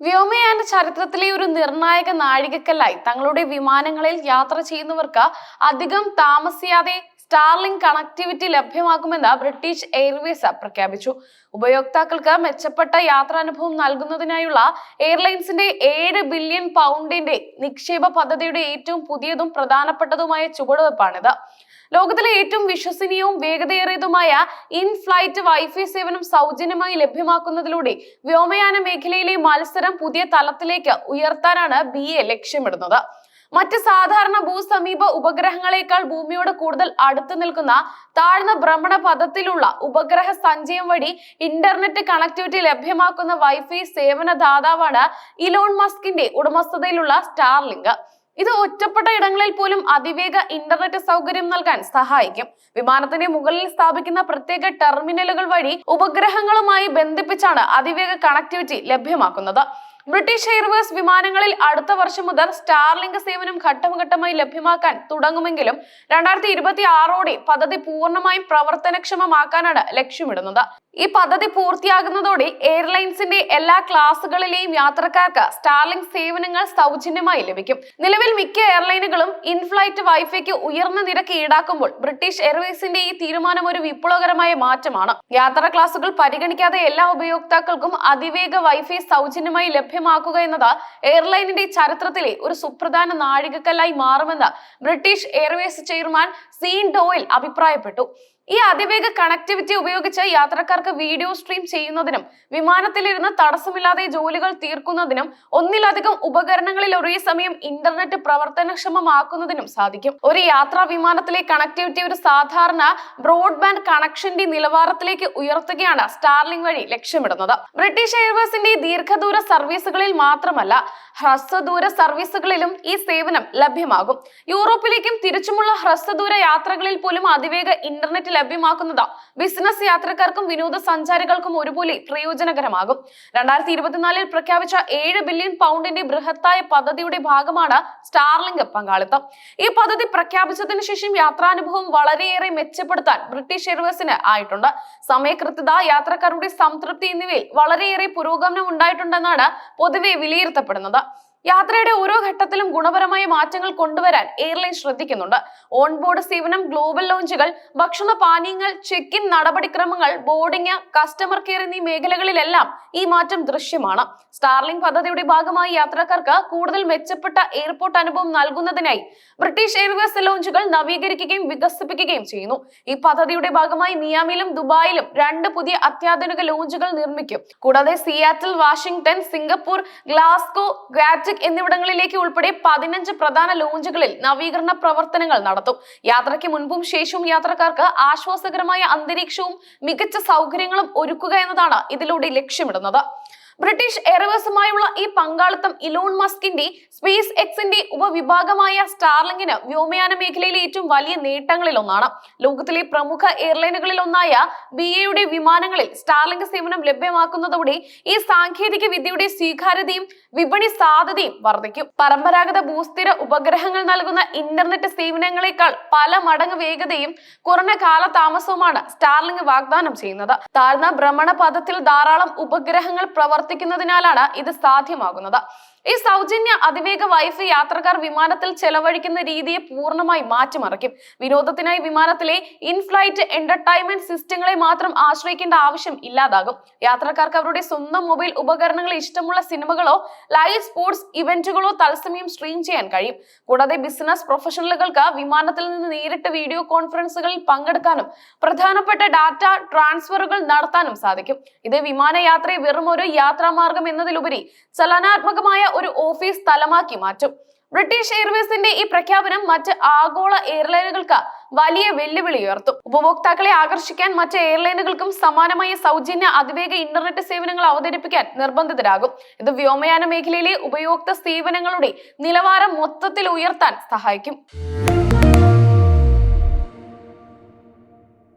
വ്യോമയാന ചരിത്രത്തിലെ ഒരു നിർണായക നാഴികക്കല്ലായി തങ്ങളുടെ വിമാനങ്ങളിൽ യാത്ര ചെയ്യുന്നവർക്ക് അധികം താമസിയാതെ സ്റ്റാർലിംഗ് കണക്ടിവിറ്റി ലഭ്യമാക്കുമെന്ന് ബ്രിട്ടീഷ് എയർവേസ് പ്രഖ്യാപിച്ചു. ഉപയോക്താക്കൾക്ക് മെച്ചപ്പെട്ട യാത്രാനുഭവം നൽകുന്നതിനായുള്ള എയർലൈൻസിന്റെ ഏഴ് ബില്യൺ പൗണ്ടിന്റെ നിക്ഷേപ പദ്ധതിയുടെ ഏറ്റവും പുതിയതും പ്രധാനപ്പെട്ടതുമായ ചുവടുവെപ്പാണിത് ലോകത്തിലെ ഏറ്റവും വിശ്വസനീയവും വേഗതയേറിയതുമായ ഇൻ ഫ്ലൈറ്റ് വൈഫൈ സേവനം സൗജന്യമായി ലഭ്യമാക്കുന്നതിലൂടെ വ്യോമയാന മേഖലയിലെ മത്സരം പുതിയ തലത്തിലേക്ക് ഉയർത്താനാണ് ബി എ ലക്ഷ്യമിടുന്നത്. മറ്റ് സാധാരണ ഭൂസമീപ ഉപഗ്രഹങ്ങളെക്കാൾ ഭൂമിയോട് കൂടുതൽ അടുത്തു നിൽക്കുന്ന താഴ്ന്ന ഭ്രമണ പഥത്തിലുള്ള ഉപഗ്രഹ സഞ്ചയം വഴി ഇന്റർനെറ്റ് കണക്ടിവിറ്റി ലഭ്യമാക്കുന്ന വൈഫൈ സേവന ദാതാവാണ് ഇലോൺ മസ്കിന്റെ ഉടമസ്ഥതയിലുള്ള സ്റ്റാർലിങ്ക്. ഇത് ഒറ്റപ്പെട്ട ഇടങ്ങളിൽ പോലും അതിവേഗ ഇന്റർനെറ്റ് സൗകര്യം നൽകാൻ സഹായിക്കും. വിമാനത്തിന്റെ മുകളിൽ സ്ഥാപിക്കുന്ന പ്രത്യേക ടെർമിനലുകൾ വഴി ഉപഗ്രഹങ്ങളുമായി ബന്ധിപ്പിച്ചാണ് അതിവേഗ കണക്ടിവിറ്റി ലഭ്യമാക്കുന്നത്. ബ്രിട്ടീഷ് എയർവേസ് വിമാനങ്ങളിൽ അടുത്ത വർഷം മുതൽ സ്റ്റാർലിങ്ക് സേവനം ഘട്ടം ഘട്ടമായി ലഭ്യമാക്കാൻ തുടങ്ങുമെങ്കിലും രണ്ടായിരത്തി ഇരുപത്തി ആറോടെ പദ്ധതി പൂർണമായും പ്രവർത്തനക്ഷമമാക്കാനാണ് ലക്ഷ്യമിടുന്നത്. ഈ പദ്ധതി പൂർത്തിയാകുന്നതോടെ എയർലൈൻസിന്റെ എല്ലാ ക്ലാസുകളിലെയും യാത്രക്കാർക്ക് സ്റ്റാർലിങ്ക് സേവനങ്ങൾ സൗജന്യമായി ലഭിക്കും. നിലവിൽ മിക്ക എയർലൈനുകളും ഇൻഫ്ലൈറ്റ് വൈഫൈക്ക് ഉയർന്ന നിരക്ക് ഈടാക്കുമ്പോൾ ബ്രിട്ടീഷ് എയർവേസിന്റെ ഈ തീരുമാനം ഒരു വിപ്ലവകരമായ മാറ്റമാണ്. യാത്രാ ക്ലാസുകൾ പരിഗണിക്കാതെ എല്ലാ ഉപയോക്താക്കൾക്കും അതിവേഗ വൈഫൈ സൗജന്യമായി ലഭ്യമാക്കുക എന്നത് എയർലൈനിന്റെ ചരിത്രത്തിലെ ഒരു സുപ്രധാന നാഴികക്കല്ലായി മാറുമെന്ന് British Airways chairman Sean Doyle അഭിപ്രായപ്പെട്ടു. ഈ അതിവേഗ കണക്ടിവിറ്റി ഉപയോഗിച്ച് യാത്രക്കാർക്ക് വീഡിയോ സ്ട്രീം ചെയ്യുന്നതിനും വിമാനത്തിലിരുന്ന് തടസ്സമില്ലാതെ ജോലികൾ തീർക്കുന്നതിനും ഒന്നിലധികം ഉപകരണങ്ങളിൽ ഒരേ സമയം ഇന്റർനെറ്റ് പ്രവർത്തനക്ഷമമാക്കുന്നതിനും സാധിക്കും. ഒരു യാത്രാ വിമാനത്തിലെ കണക്ടിവിറ്റി ഒരു സാധാരണ ബ്രോഡ്ബാൻഡ് കണക്ഷന്റെ നിലവാരത്തിലേക്ക് ഉയർത്തുകയാണ് സ്റ്റാർലിംഗ് വഴി ലക്ഷ്യമിടുന്നത്. ബ്രിട്ടീഷ് എയർവേസിന്റെ ദീർഘദൂര സർവീസുകളിൽ മാത്രമല്ല ഹ്രസ്വദൂര സർവീസുകളിലും ഈ സേവനം ലഭ്യമാകും. യൂറോപ്പിലേക്കും തിരിച്ചുമുള്ള ഹ്രസ്വദൂര യാത്രകളിൽ പോലും അതിവേഗ ഇന്റർനെറ്റ് ലഭ്യമാക്കുന്നത്. ബിസിനസ് യാത്രക്കാർക്കും വിനോദസഞ്ചാരികൾക്കും ഒരുപോലെ പ്രയോജനകരമാകും. രണ്ടായിരത്തി ഇരുപത്തിനാലിൽ പ്രഖ്യാപിച്ച ഏഴ് ബില്യൺ പൗണ്ടിന്റെ ബൃഹത്തായ പദ്ധതിയുടെ ഭാഗമാണ് സ്റ്റാർലിങ്ക് പങ്കാളിത്തം. ഈ പദ്ധതി പ്രഖ്യാപിച്ചതിന് ശേഷം യാത്രാനുഭവം വളരെയേറെ മെച്ചപ്പെടുത്താൻ ബ്രിട്ടീഷ് എയർവേസിന് ആയിട്ടുണ്ട്. സമയകൃത്യത യാത്രക്കാരുടെ സംതൃപ്തി എന്നിവയിൽ വളരെയേറെ പുരോഗമനം ഉണ്ടായിട്ടുണ്ടെന്നാണ് പൊതുവെ വിലയിരുത്തപ്പെടുന്നത്. യാത്രയുടെ ഓരോ ഘട്ടത്തിലും ഗുണപരമായ മാറ്റങ്ങൾ കൊണ്ടുവരാൻ എയർലൈൻ ശ്രദ്ധിക്കുന്നുണ്ട്. ഓൺബോർഡ് സേവനം ഗ്ലോബൽ ലോഞ്ചുകൾ ഭക്ഷണ പാനീയങ്ങൾ ചെക്ക് ഇൻ നടപടിക്രമങ്ങൾ ബോർഡിംഗ് കസ്റ്റമർ കെയർ എന്നീ മേഖലകളിലെല്ലാം ഈ മാറ്റം ദൃശ്യമാണ്. സ്റ്റാർലിംഗ് പദ്ധതിയുടെ ഭാഗമായി യാത്രക്കാർക്ക് കൂടുതൽ മെച്ചപ്പെട്ട എയർപോർട്ട് അനുഭവം നൽകുന്നതിനായി ബ്രിട്ടീഷ് എയർവേസ് ലോഞ്ചുകൾ നവീകരിക്കുകയും വികസിപ്പിക്കുകയും ചെയ്യുന്നു. ഈ പദ്ധതിയുടെ ഭാഗമായി മിയാമിലും ദുബായിലും രണ്ട് പുതിയ അത്യാധുനിക ലോഞ്ചുകൾ നിർമ്മിക്കും. കൂടാതെ Seattle Washington Singapore Glasgow Gatwick എന്നിവിടങ്ങളിലേക്ക് ഉൾപ്പെടെ പതിനഞ്ച് പ്രധാന ലോഞ്ചുകളിൽ നവീകരണ പ്രവർത്തനങ്ങൾ നടത്തും. യാത്രയ്ക്ക് മുൻപും ശേഷവും യാത്രക്കാർക്ക് ആശ്വാസകരമായ അന്തരീക്ഷവും മികച്ച സൗകര്യങ്ങളും ഒരുക്കുക എന്നതാണ് ഇതിലൂടെ ലക്ഷ്യമിടുന്നത്. ബ്രിട്ടീഷ് എയർവേസുമായുള്ള ഈ പങ്കാളിത്തം ഇലോൺ മസ്കിന്റെ സ്പേസ് എക്സിന്റെ ഉപവിഭാഗമായ സ്റ്റാർലിങ്ങിന് വ്യോമയാന മേഖലയിലെ ഏറ്റവും വലിയ നേട്ടങ്ങളിൽ ഒന്നാണ്. ലോകത്തിലെ പ്രമുഖ എയർലൈനുകളിൽ ഒന്നായ ബി എയുടെ വിമാനങ്ങളിൽ സ്റ്റാർലിംഗ് സേവനം ലഭ്യമാക്കുന്നതോടെ ഈ സാങ്കേതിക വിദ്യയുടെ സ്വീകാര്യതയും വിപണി സാധ്യതയും വർദ്ധിക്കും. പരമ്പരാഗത ഭൂസ്ഥിര ഉപഗ്രഹങ്ങൾ നൽകുന്ന ഇന്റർനെറ്റ് സേവനങ്ങളെക്കാൾ പല മടങ്ങ് വേഗതയും കുറഞ്ഞ കാലതാമസവുമാണ് സ്റ്റാർലിംഗ് വാഗ്ദാനം ചെയ്യുന്നത്. താഴ്ന്ന ഭ്രമണ പദത്തിൽ ധാരാളം ഉപഗ്രഹങ്ങൾ പ്രവർത്തിക്കുന്നതിനാലാണ് ഇത് സാധ്യമാകുന്നത്. ഈ സൗജന്യ അതിവേഗ വൈഫൈ യാത്രക്കാർ വിമാനത്തിൽ ചെലവഴിക്കുന്ന രീതിയെ പൂർണമായി മാറ്റിമറിക്കും. വിനോദത്തിനായി വിമാനത്തിലെ ഇൻഫ്ലൈറ്റ് എന്റർടൈൻമെന്റ് സിസ്റ്റങ്ങളെ മാത്രം ആശ്രയിക്കേണ്ട ആവശ്യം ഇല്ലാതാകും. യാത്രക്കാർക്ക് അവരുടെ സ്വന്തം മൊബൈൽ ഉപകരണങ്ങൾ ഇഷ്ടമുള്ള സിനിമകളോ ലൈവ് സ്പോർട്സ് ഇവന്റുകളോ തത്സമയം സ്ട്രീം ചെയ്യാൻ കഴിയും. കൂടാതെ ബിസിനസ് പ്രൊഫഷണലുകൾക്ക് വിമാനത്തിൽ നിന്ന് നേരിട്ട് വീഡിയോ കോൺഫറൻസുകളിൽ പങ്കെടുക്കാനും പ്രധാനപ്പെട്ട ഡാറ്റ ട്രാൻസ്ഫറുകൾ നടത്താനും സാധിക്കും. ഇത് വിമാനയാത്രയെ വെറും ഒരു യാത്രാമാർഗം എന്നതിലുപരി ചലനാത്മകമായ ഒരു ഓഫീസ് സ്ഥലമാക്കി മാറ്റും. ബ്രിട്ടീഷ് എയർവേസിന്റെ ഈ പ്രഖ്യാപനം മറ്റ് ആഗോള എയർലൈനുകൾക്ക് വലിയ വെല്ലുവിളി ഉയർത്തും. ഉപഭോക്താക്കളെ ആകർഷിക്കാൻ മറ്റ് എയർലൈനുകൾക്കും സമാനമായ സൗജന്യ അതിവേഗ ഇന്റർനെറ്റ് സേവനങ്ങൾ അവതരിപ്പിക്കാൻ നിർബന്ധിതരാകും. ഇത് വ്യോമയാന മേഖലയിലെ ഉപയോക്തൃ സേവനങ്ങളുടെ നിലവാരം മൊത്തത്തിൽ ഉയർത്താൻ സഹായിക്കും.